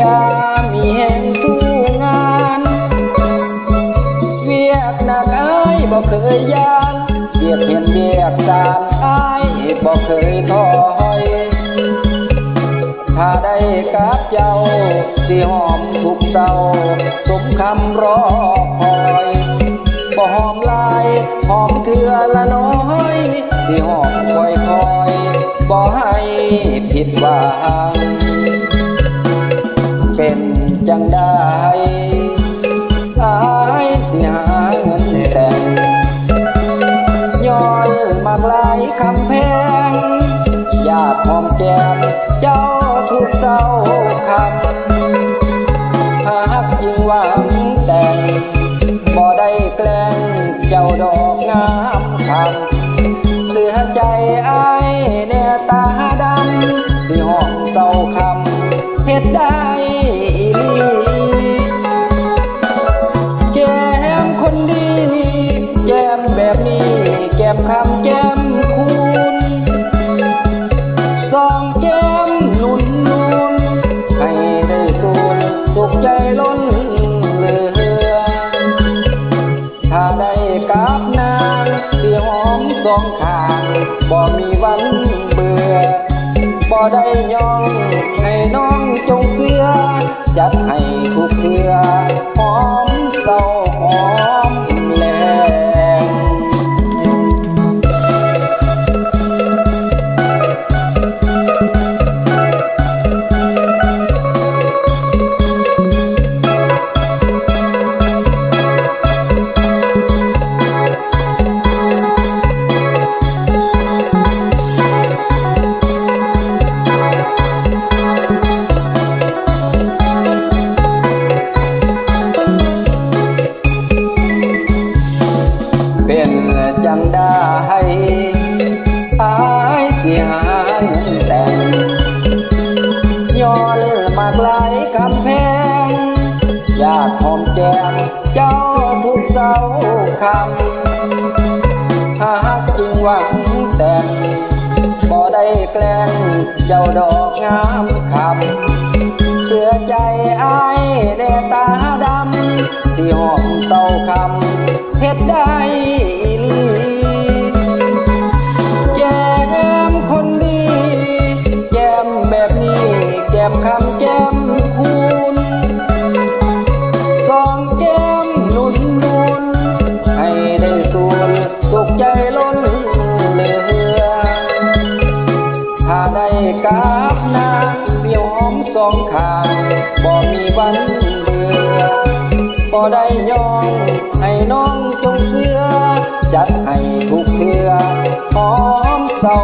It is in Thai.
ยามีแห่งสู้งาน เวียกหนักอายบ่เคยยานเวียกเห็นเวียกจารอายบ่เคยท้อหอย ถ้าได้กับเจ้าสิหอมทุกเตาสมคำรอคอยบ่หอมลายหอมเถื่อละน้อยสิหอมคอยคอยบ่ให้ผิดหวัง เป็นจังได้อายสิหาเงินแต่งย้อนมากลายคำแพงอยากหอมแก้มเจ้าทุกเศร้าคำหากจริงหวังแต่งบ่ได้แกล้งเจ้าดอกงามคำเสือใจอาย นุ่นนุ่นให้ได้สูนสุขใจล้นเหลือ ถ้าได้กับนางที่หอมสองข้างบ่มีวันเบื่อบ่ได้ยองให้น้องจงเสือจัดให้ทุกเทือหอ จังได้อายเสียหาเงินแต่งย้อนมากลายคำแพงอยากหอมแก้มเจ้าทุกเศร้าคำหากจริงหวังแต่งบ่ได้แกล้งเจ้าดอกงามคำเสือใจอายแด่ตาดำที่หองเศร้าคำเฮ็ดได้อี แก้มคุณสองแก้มนุนนุนให้ได้สูนสุขใจล้นเหลือ ถ้าได้กับนางเดี่ยวหอมสองข้างบ่มีวันเบื่อบ่ได้ยองให้น้องจงเสือจัดให้ทุกเทือหอมเศร้า